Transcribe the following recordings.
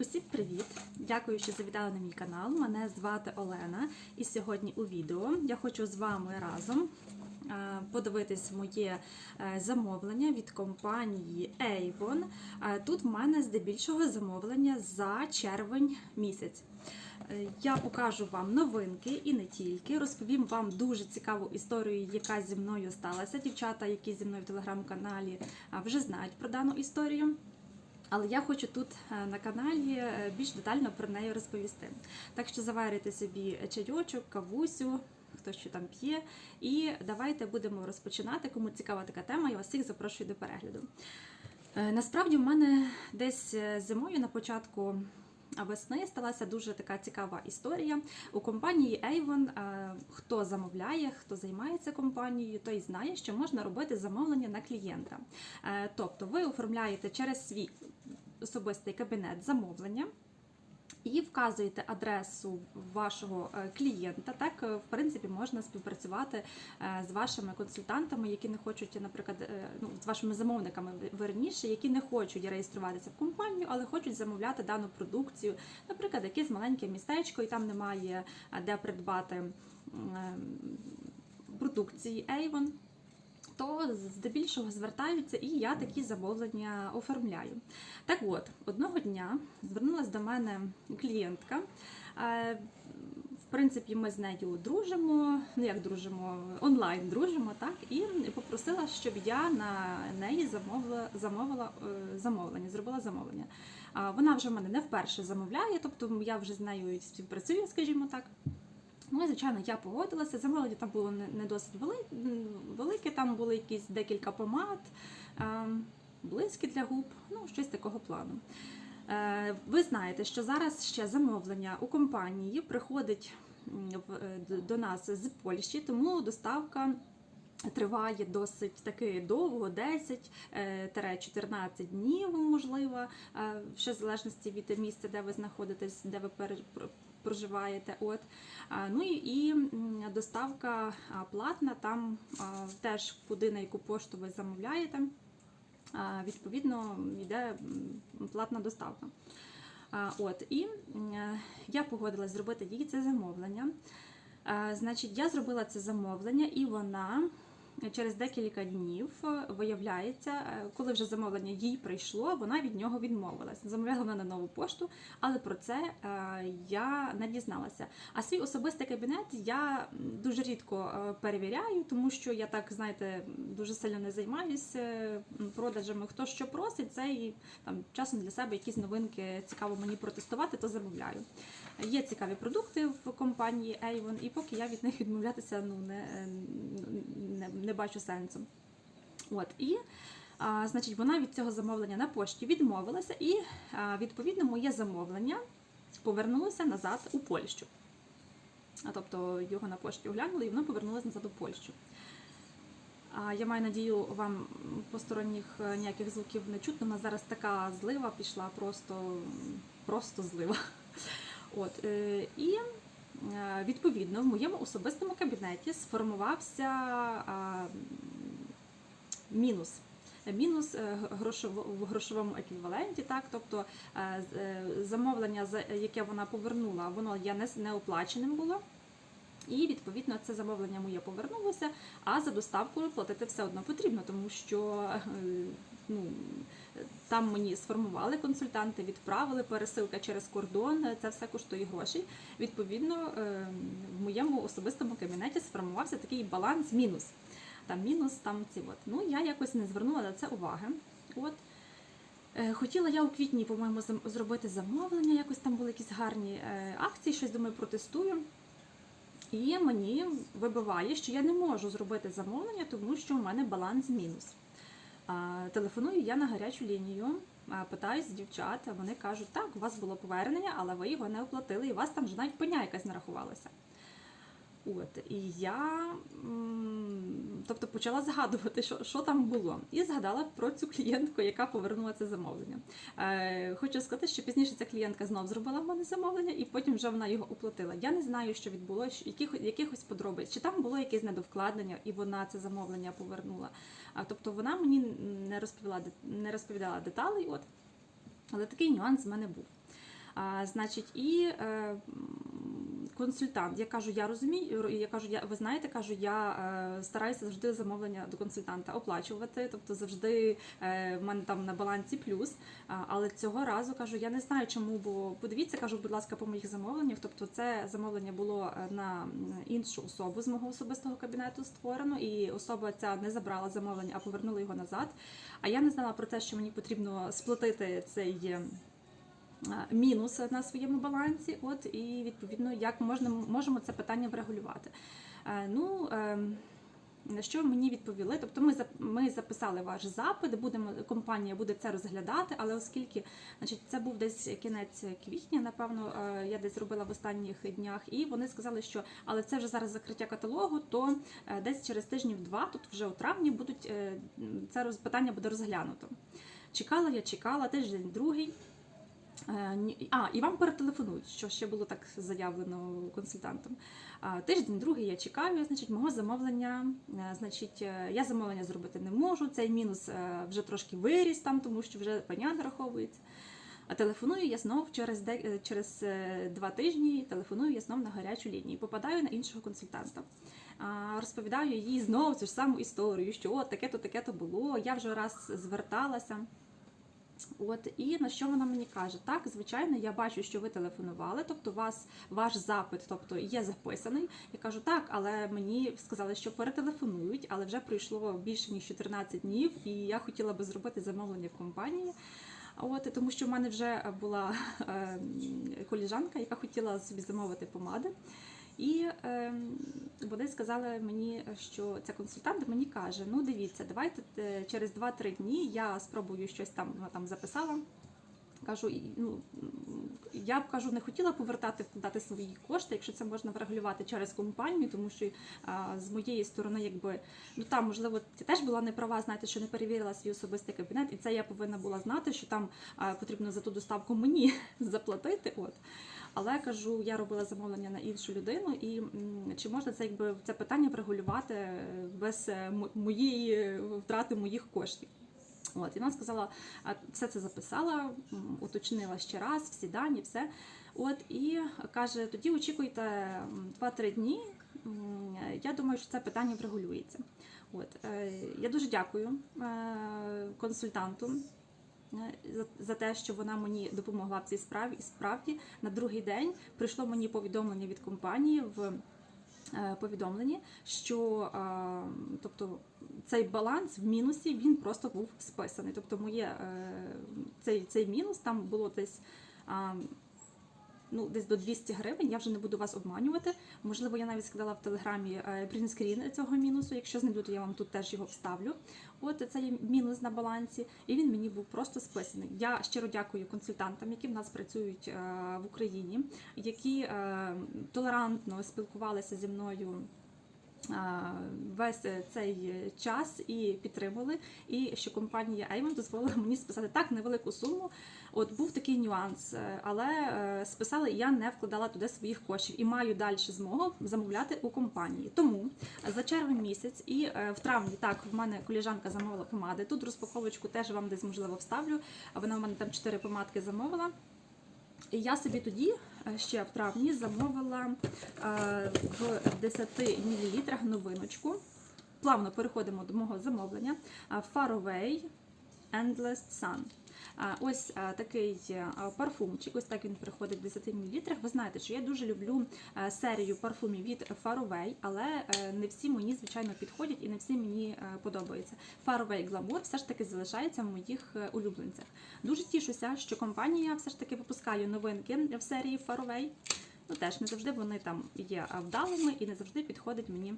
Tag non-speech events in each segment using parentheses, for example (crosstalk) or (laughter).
Усім привіт! Дякую, що завітали на мій канал. Мене звати Олена, і сьогодні у відео я хочу з вами разом е, подивитись моє е, замовлення від компанії Avon. Е, Тут в мене здебільшого замовлення за червень місяць. Я покажу вам новинки і не тільки. Розповім вам дуже цікаву історію, яка зі мною сталася. Дівчата, які зі мною в телеграм-каналі, вже знають про дану історію. Але я хочу тут е, на каналі е, більш детально про неї розповісти. Так що заварюйте собі чайочок, кавусю, хто що там п'є. І давайте будемо розпочинати. Кому цікава така тема, я вас всіх запрошую до перегляду. Е, Насправді, в мене десь зимою на початку. Весни сталася дуже така цікава історія. У компанії Avon, хто замовляє, хто займається компанією, той знає, що можна робити замовлення на клієнта. Тобто ви оформляєте через свій особистий кабінет замовлення. І вказуєте адресу вашого е, клієнта. Так, е, в принципі, можна співпрацювати е, з вашими консультантами, які не хочуть, наприклад, ну, з вашими замовниками верніше, які не хочуть реєструватися в компанію, але хочуть замовляти дану продукцію, наприклад, якесь маленьке містечко, і там немає де придбати продукції Avon то здебільшого звертаються, і я такі замовлення оформляю. Так от, одного дня звернулася до мене клієнтка. Е, В принципі, ми з нею дружимо, ну як дружимо, онлайн дружимо, так, і попросила, щоб я на неї замовила, замовила е, замовлення, зробила замовлення. Вона вже в мене не вперше замовляє, тобто я вже з нею співпрацюю, скажімо так. Ну, і, звичайно, я погодилася. Замовлення там було не, досить велике, там були якісь декілька помад, е, блиски для губ, ну, щось такого плану. Е, ви знаєте, що зараз ще замовлення у компанії приходить е, до нас з Польщі, тому доставка. Триває досить таки довго, 10-14 днів, можливо, ще в залежності від місця, де ви знаходитесь, де ви проживаєте. От. Ну і, доставка платна, там теж куди на яку пошту ви замовляєте, відповідно йде платна доставка. От, і я погодилась зробити їй це замовлення. Значить, я зробила це замовлення, і вона через декілька днів е, виявляється, е, коли вже замовлення їй прийшло, вона від нього відмовилась. Замовляла вона на нову пошту, але про це е, я не дізналася. А свій особистий кабінет я дуже рідко перевіряю, тому що я так, знаєте, дуже сильно не займаюся продажами. Хто що просить, це і там часом для себе якісь новинки цікаво мені протестувати, то замовляю. Є цікаві продукти в компанії Avon, і поки я від них відмовлятися ну, не, не, не бачу сенсу. От, і а, значить, вона від цього замовлення на пошті відмовилася, і а, відповідно моє замовлення повернулося назад у Польщу. А, тобто його на пошті оглянули, і воно повернулося назад у Польщу. А, Я маю надію, вам посторонніх е, ніяких звуків не чутно. У нас зараз така злива пішла, просто, просто злива. (laughs) От, е, і відповідно в моєму особистому кабінеті сформувався мінус. Мінус е, в грошовому еквіваленті, так, тобто е, е, замовлення, за яке вона повернула, воно є не, неоплаченим було. І відповідно це замовлення моє повернулося, а за доставку платити все одно потрібно, тому що е, ну, там мені сформували консультанти, відправили пересилка через кордон. Це все коштує грошей. Відповідно, е, в моєму особистому кабінеті сформувався такий баланс мінус. Там мінус, там ці от. Ну я якось не звернула на це уваги. От. Е, Хотіла я у квітні, по-моєму, зробити замовлення, якось там були якісь гарні е, акції, щось думаю, протестую. І мені вибиває, що я не можу зробити замовлення, тому що у мене баланс мінус. Телефоную я на гарячу лінію, питаюсь дівчат, вони кажуть, так, у вас було повернення, але ви його не оплатили, і у вас там вже навіть пеня якась нарахувалася. От, і я тобто почала згадувати, що, що там було, і згадала про цю клієнтку, яка повернула це замовлення. Е, хочу сказати, що пізніше ця клієнтка знов зробила в мене замовлення, і потім вже вона його оплатила. Я не знаю, що відбулося, яких, якихось подробиць, чи там було якесь недовкладення, і вона це замовлення повернула. А, тобто вона мені не розповіла, не розповідала деталей, от, але такий нюанс в мене був. А, значить, і е, консультант. Я кажу, я розумію. Я кажу, я ви знаєте, кажу, я е, стараюся завжди замовлення до консультанта оплачувати. Тобто завжди е, в мене там на балансі плюс. Але цього разу кажу, я не знаю, чому, бо подивіться, кажу, будь ласка, по моїх замовленнях. Тобто, це замовлення було е, на іншу особу з мого особистого кабінету створено, і особа ця не забрала замовлення, а повернула його назад. А я не знала про те, що мені потрібно сплатити цей. Е, Мінус на своєму балансі, от і відповідно, як можна можемо це питання врегулювати. Е, Ну ем, на що мені відповіли? Тобто, ми ми записали ваш запит, будемо компанія буде це розглядати, але оскільки значить, це був десь кінець квітня, напевно, е, я десь робила в останніх днях, і вони сказали, що але це вже зараз закриття каталогу, то десь через тижнів два, тут вже у травні будуть це питання буде розглянуто. Чекала я, чекала тиждень другий. Е, А, і вам перетелефонують, що ще було так заявлено консультантом. Тиждень, другий я чекаю, значить, мого замовлення. е, Значить, е, я замовлення зробити не можу. Цей мінус вже трошки виріс там, тому що вже пеня нараховується. А телефоную я знов через де, через два тижні. Телефоную я знов на гарячу лінію. Попадаю на іншого консультанта. Розповідаю їй знову цю ж саму історію, що таке-то, таке-то було. Я вже раз зверталася. От і на що вона мені каже? Так, звичайно, я бачу, що ви телефонували, тобто вас ваш запит, тобто є записаний. Я кажу, так, але мені сказали, що перетелефонують, але вже пройшло більше ніж 14 днів, і я хотіла би зробити замовлення в компанії. От тому, що в мене вже була е, коліжанка, яка хотіла собі замовити помади. І е, вони сказали мені, що ця консультант мені каже: ну дивіться, давайте е, через 2-3 дні я спробую щось там, вона там записала. Кажу, ну я б кажу, не хотіла повертати вкладати свої кошти, якщо це можна врегулювати через компанію, тому що а, з моєї сторони, якби ну там можливо я теж була не права, знаєте, що не перевірила свій особистий кабінет, і це я повинна була знати, що там а, потрібно за ту доставку мені (laughs) заплатити. От. Але кажу, я робила замовлення на іншу людину, і чи можна це якби це питання врегулювати е, без е, моєї е, втрати моїх коштів? От, і вона сказала, все це записала, уточнила ще раз, всі дані, все. От, і каже, тоді очікуйте 2-3 дні. Я думаю, що це питання врегулюється. От, я дуже дякую консультанту за, за те, що вона мені допомогла в цій справі. І справді на другий день прийшло мені повідомлення від компанії в е, повідомленні, що е, тобто цей баланс в мінусі він просто був списаний. Тобто, моє е, цей, цей мінус там було десь. Ну, десь до 200 гривень, я вже не буду вас обманювати. Можливо, я навіть складала в телеграмі принскрін цього мінусу. Якщо знайду, то я вам тут теж його вставлю. От це є мінус на балансі, і він мені був просто списаний. Я щиро дякую консультантам, які в нас працюють е, в Україні, які е, толерантно спілкувалися зі мною. Е, Весь цей час і підтримали, і що компанія Avon дозволила мені списати так невелику суму. От був такий нюанс, е, але е, списала і я не вкладала туди своїх коштів і маю далі змогу замовляти у компанії. Тому за червень місяць і е, в травні так в мене коліжанка замовила помади. Тут розпаковочку теж вам десь можливо вставлю. Вона в мене там 4 помадки замовила. І я собі тоді е, ще в травні замовила е, в 10 мл новиночку. Плавно переходимо до мого замовлення. Faraway Endless Sun. Ось такий парфумчик, ось так він приходить в 10 мл. Ви знаєте, що я дуже люблю серію парфумів від Faraway, але е, не всі мені, звичайно, підходять і не всі мені е, подобаються. Faraway Glamour все ж таки залишається в моїх е, улюбленцях. Дуже тішуся, що компанія все ж таки випускає новинки в серії Faraway. Ну теж не завжди вони там є вдалими і не завжди підходять мені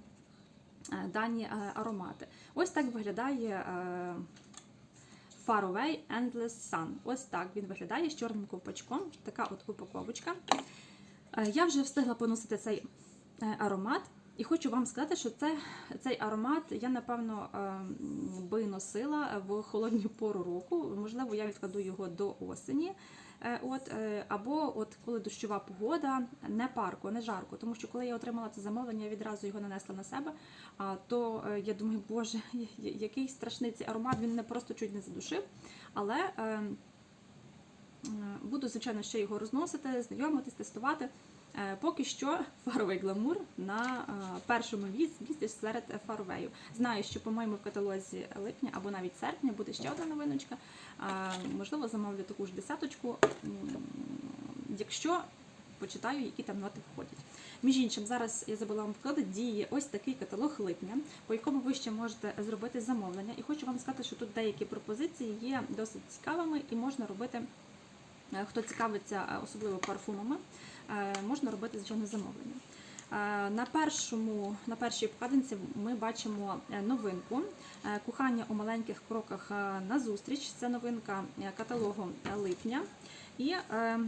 е, дані е, аромати. Ось так виглядає. Far Away Endless Sun. Ось так він виглядає з чорним ковпачком. Така от упаковочка. Е, Я вже встигла поносити цей е, аромат. І хочу вам сказати, що це, цей аромат я, напевно, е, би носила в холодню пору року. Можливо, я відкладу його до осені. Е, От, е, або от коли дощова погода, не парко, не жарко. Тому що коли я отримала це замовлення, я відразу його нанесла на себе. То е, я думаю, боже, (laughs) який страшний цей аромат, він не просто чуть не задушив. Але е, Буду, звичайно, ще його розносити, знайомитись, тестувати. Е, Поки що (laughs) фаровий гламур на е, першому місці серед фаровею. Знаю, що, по-моєму, в каталозі липня або навіть серпня буде ще одна новиночка. Можливо, замовлю таку ж десяточку, якщо почитаю, які там ноти входять. Між іншим, зараз я забула вам вкладати, діє ось такий каталог липня, по якому ви ще можете зробити замовлення. І хочу вам сказати, що тут деякі пропозиції є досить цікавими і можна робити. Е, Хто цікавиться особливо парфумами, можна робити звичайно замовлення. Е, На першому на першій обкладинці ми бачимо е, новинку е, кохання у маленьких кроках е, на зустріч. Це новинка е, каталогу е, липня. І е,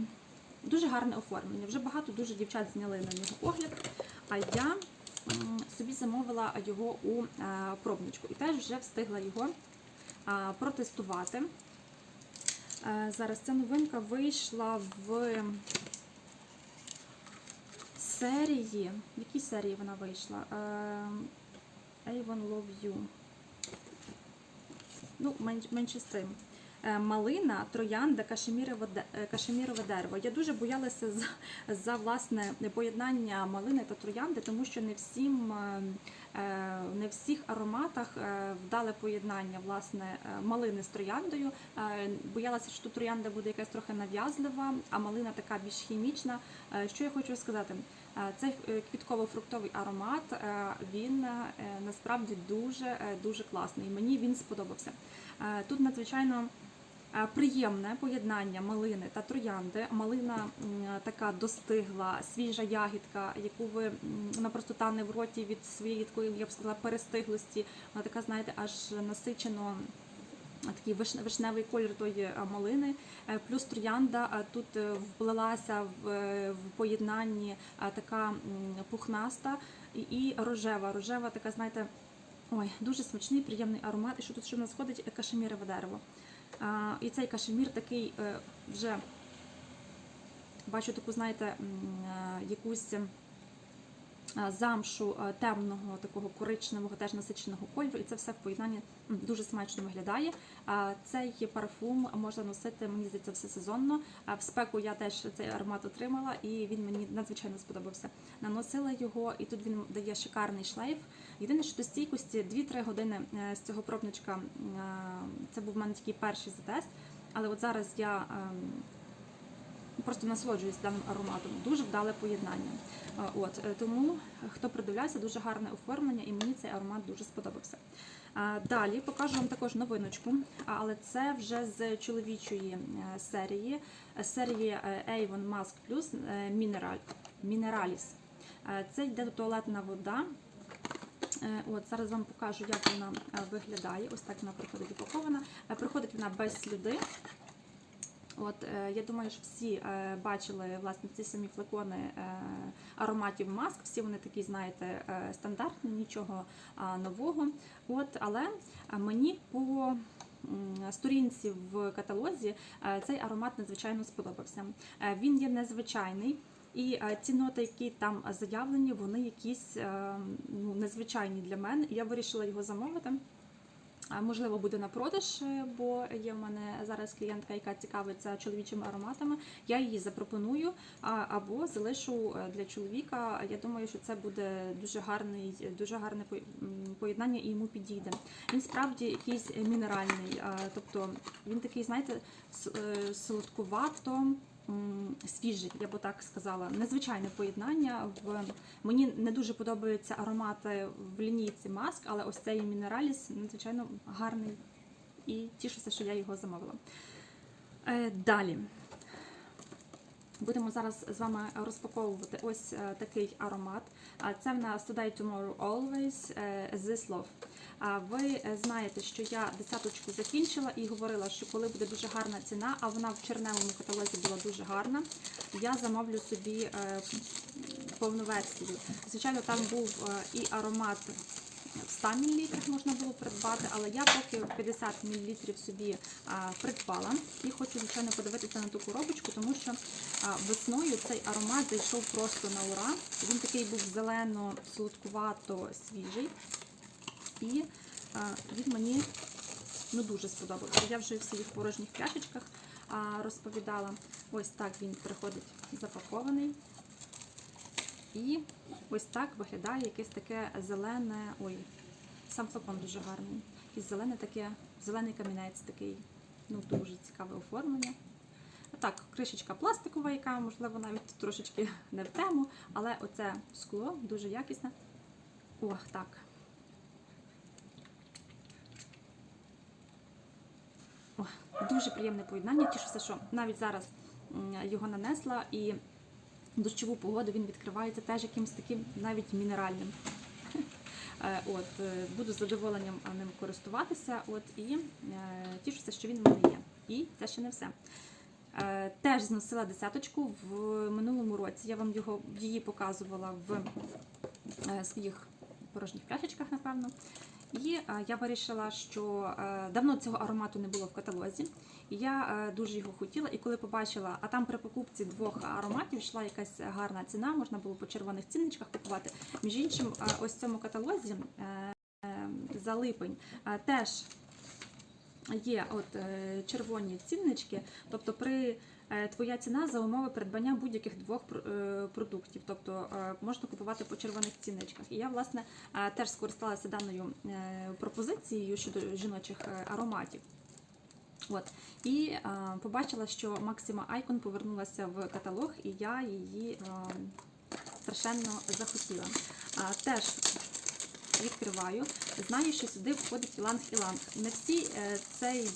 дуже гарне оформлення. Вже багато дуже дівчат зняли на нього огляд. А я собі замовила його у е, пробничку і теж вже встигла його е, протестувати. Е, Зараз ця новинка вийшла в серії. В якій серії вона вийшла? Е, Avon Love You. Ну, менш, менше з тим. Е, Малина, троянда, кашемірове, е, кашемірове дерево. Я дуже боялася за, за власне поєднання малини та троянди, тому що не всім е, не всіх ароматах вдале поєднання власне малини з трояндою. Боялася, що троянда буде якась трохи нав'язлива, а малина така більш хімічна. Що я хочу сказати? Е, Цей е, квітково-фруктовий аромат е, він насправді дуже дуже класний. Мені він сподобався. Тут надзвичайно приємне поєднання малини та троянди. Малина така достигла, свіжа ягідка, яку ви вона просто тане в роті від своєї такої, я б сказала, перестиглості. Вона така, знаєте, аж насичено. Такий виш- вишневий колір тої малини, Е, плюс троянда тут е, вплилася в, е, поєднанні е, така пухнаста і, рожева. Рожева така, знаєте, ой, дуже смачний, приємний аромат. І що тут ще в нас ходить кашемірове дерево. І цей кашемір такий вже бачу таку, знаєте, якусь. Е, Замшу е, темного, такого коричневого, теж насиченого кольору, і це все в поєднанні дуже смачно виглядає. Цей парфум можна носити, мені здається, все сезонно. В спеку я теж цей аромат отримала, і він мені надзвичайно сподобався. Наносила його, і тут він дає шикарний шлейф. Єдине, що до стійкості 2-3 години е, з цього пробничка. Це був в мене такий перший затест. Але от зараз я ем, просто насолоджуюсь даним ароматом. Дуже вдале поєднання. Е, От е, тому, хто придивлявся, дуже гарне оформлення, і мені цей аромат дуже сподобався. Е, Далі покажу вам також новиночку, але це вже з чоловічої е, серії, е, серії е, Avon Mask Plus е, Mineral. Е, Це йде туалетна вода. Е, От зараз вам покажу, як вона е, виглядає. Ось так вона приходить упакована. Е, Приходить вона без сліди. От е, я думаю, що всі е, бачили власне ці самі флакони е, ароматів маск. Всі вони такі, знаєте, стандартні, нічого нового. От, але мені по сторінці в каталозі цей аромат надзвичайно сподобався. Він є незвичайний. І ці ноти, які там заявлені, вони якісь е, ну, незвичайні для мене. Я вирішила його замовити. Можливо, буде на продаж, е, бо є в мене зараз клієнтка, яка цікавиться чоловічими ароматами. Я її запропоную або залишу е, для чоловіка. Я думаю, що це буде дуже гарний, дуже гарне поєднання і йому підійде. Він справді якийсь мінеральний, тобто він такий, знаєте, е, солодкувато. Свіжий, я би так сказала, незвичайне поєднання. Мені не дуже подобаються аромати в лінійці маск, але ось цей мінераліс надзвичайно гарний і тішуся, що я його замовила. Е, Далі. Будемо зараз з вами розпаковувати ось е, такий аромат. Це в нас Today Tomorrow Always е, This Love. Ви е, знаєте, що я десяточку закінчила і говорила, що коли буде дуже гарна ціна, а вона в черневому каталозі була дуже гарна, я замовлю собі е, повну версію. Звичайно, там був е, і аромат в 100 мл можна було придбати, але я поки 50 мл собі придбала і хочу, звичайно, подивитися на ту коробочку, тому що весною цей аромат зайшов просто на ура. Він такий був зелено-солодкувато свіжий. І а, він мені ну, дуже сподобався. Я вже в своїх порожніх пляшечках розповідала. Ось так він приходить запакований. І ось так виглядає якесь таке зелене. Ой, сам флакон дуже гарний. І зелене таке, зелений камінець такий. Ну, дуже цікаве оформлення. Так, кришечка пластикова, яка, можливо, навіть трошечки не в тему, але оце скло дуже якісне. Ох, так. Дуже приємне поєднання. Тішуся, що навіть зараз його нанесла і дощову погоду він відкривається теж якимось таким навіть мінеральним. (laughs) Е, От, е, буду з задоволенням ним користуватися. От, і е, тішуся, що він в мене є. І це ще не все. Теж зносила десяточку в минулому році. Я вам його її показувала в своїх порожніх пляшечках, напевно. І е, я вирішила, що е, давно цього аромату не було в каталозі. І я е, дуже його хотіла. І коли побачила, а там при покупці двох ароматів йшла якась гарна ціна, можна було по червоних цінничках купувати. Між іншим, ось в цьому каталозі за липень теж є от червоні ціннички, тобто при твоя ціна за умови придбання будь-яких двох е, продуктів, тобто е, можна купувати по червоних цінничках. І я власне е, теж скористалася даною е, пропозицією щодо жіночих е, ароматів. От і е, побачила, що Максима Айкон повернулася в каталог, і я її е, страшенно захотіла. А, теж відкриваю. Знаю, що сюди входить іланг-іланг. Не всі е, цей,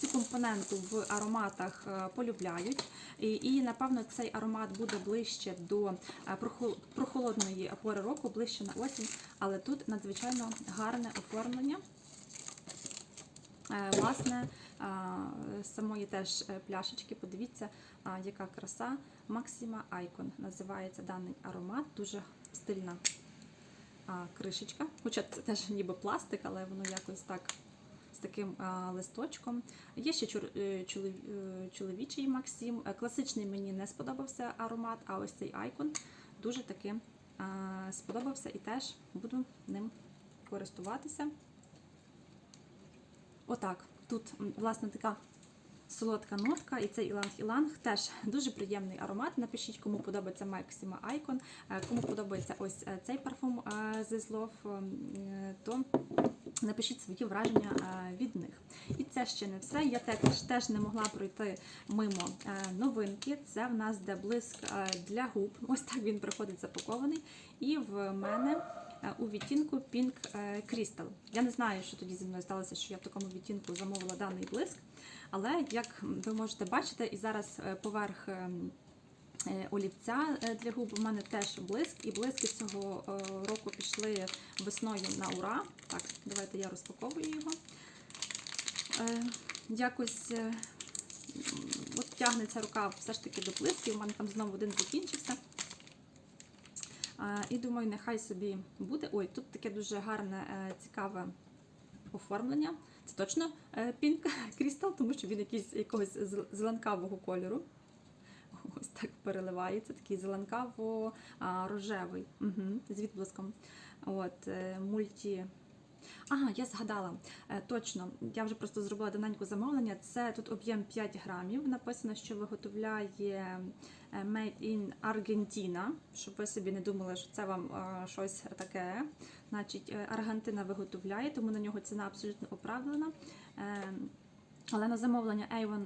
цю компоненту в ароматах е, полюбляють. І, і, напевно, цей аромат буде ближче до е, прохолодної пори року, ближче на осінь. Але тут надзвичайно гарне оформлення. Власне, самої теж пляшечки. Подивіться, яка краса. Максима Айкон називається даний аромат. Дуже стильна кришечка. Хоча це теж ніби пластик, але воно якось так з таким листочком. Є ще е, е, чоловічий Максим. Е, Класичний мені не сподобався аромат, а ось цей Айкон дуже таки сподобався і теж буду ним користуватися. Отак. Тут, власне, така солодка нотка, і цей іланг-іланг теж дуже приємний аромат. Напишіть, кому подобається Maxima Icon, е, кому подобається ось е, цей парфум е, слов, е, то напишіть свої враження від них. І це ще не все. Я теж, теж не могла пройти мимо новинки. Це в нас де блиск для губ. Ось так він приходить запакований. І в мене у відтінку Pink Crystal. Я не знаю, що тоді зі мною сталося, що я в такому відтінку замовила даний блиск. Але як ви можете бачити, і зараз е, поверх ем, е, олівця е, для губ у мене теж блиск, і блиски цього е, року пішли весною на ура. Так, давайте я розпаковую його. Е, Якось е, от тягнеться рука все ж таки до блисків, у мене там знову один закінчився. Е, І думаю, нехай собі буде. Ой, тут таке дуже гарне, е, цікаве оформлення. Це точно Пінк Pink (laughs) Crystal, тому що він якийсь якогось зеленкавого кольору. (laughs) Ось так переливається, такий зеленкаво-рожевий угу, з відблиском. От, е, мульті. Ага, я згадала. Е, Точно, я вже просто зробила даненьку замовлення. Це тут об'єм 5 грамів. Написано, що виготовляє е, Made in Argentina, щоб ви собі не думали, що це вам е, щось таке. Значить, Аргентина виготовляє, тому на нього ціна абсолютно оправдана. Але на замовлення Avon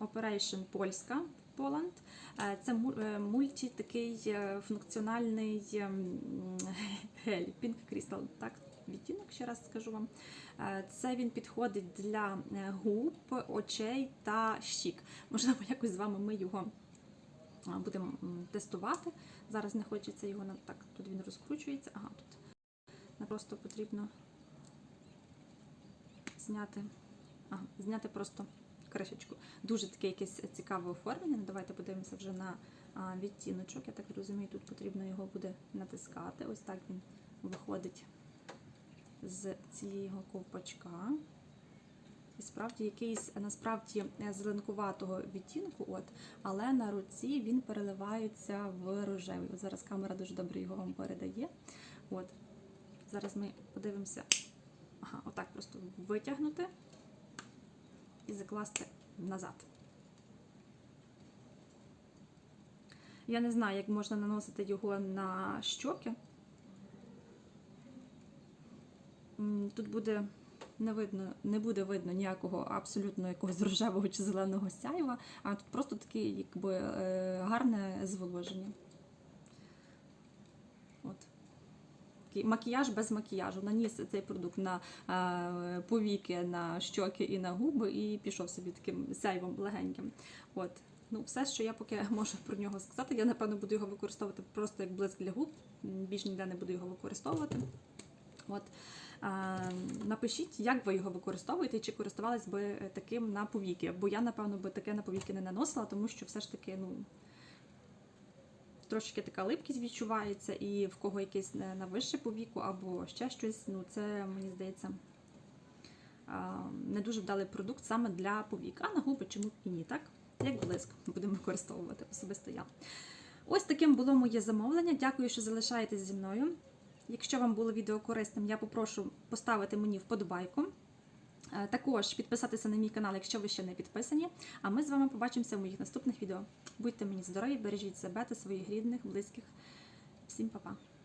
Operation Польська Poland. Це мульті такий функціональний ем, (laughs) гель Pink Crystal. Так, відтінок, ще раз скажу вам. Е, Це він підходить для е, губ, очей та щік. Можливо, (laughs) якось з вами ми його будемо тестувати. Зараз не хочеться його так. Тут він розкручується. Ага, тут просто потрібно зняти, ага, зняти просто кришечку. Дуже таке якесь цікаве оформлення. Давайте подивимося вже на відтіночок. Я так розумію, тут потрібно його буде натискати. Ось так він виходить з цієї ковпачка. І справді якийсь насправді е, зеленкуватого відтінку, от, але на руці він переливається в рожевий. От Зараз камера дуже добре його вам передає. От. Зараз ми подивимося, Ага, отак просто витягнути і закласти назад. Я не знаю, як можна наносити його на щоки. Тут буде не видно, не буде видно ніякого абсолютно якогось рожевого чи зеленого сяйва, а тут просто таке якби е, гарне зволоження. От. Макіяж без макіяжу. Наніс цей продукт на е, повіки, на щоки і на губи, і пішов собі таким сяйвом легеньким. От. Ну, все, що я поки (laughs) можу про нього сказати, я напевно буду його використовувати просто як блиск для губ. Більш ніде не буду його використовувати. От. Напишіть, як ви його використовуєте, чи користувались би е, таким на повіки. Бо я, напевно, би таке на повіки не наносила, тому що все ж таки, ну. Трошки така липкість відчувається, і в кого якийсь на вище повіку або ще щось, ну це мені здається не дуже вдалий продукт саме для повік. А на губи чому і ні, так? Як блиск будемо використовувати особисто я. Ось таким було моє замовлення. Дякую, що залишаєтесь зі мною. Якщо вам було відео корисним, я попрошу поставити мені вподобайку. Е, Також підписатися на мій канал, якщо ви ще не підписані. А ми з вами побачимося в моїх наступних відео. Будьте мені здорові, бережіть себе та своїх рідних, близьких. Всім па-па!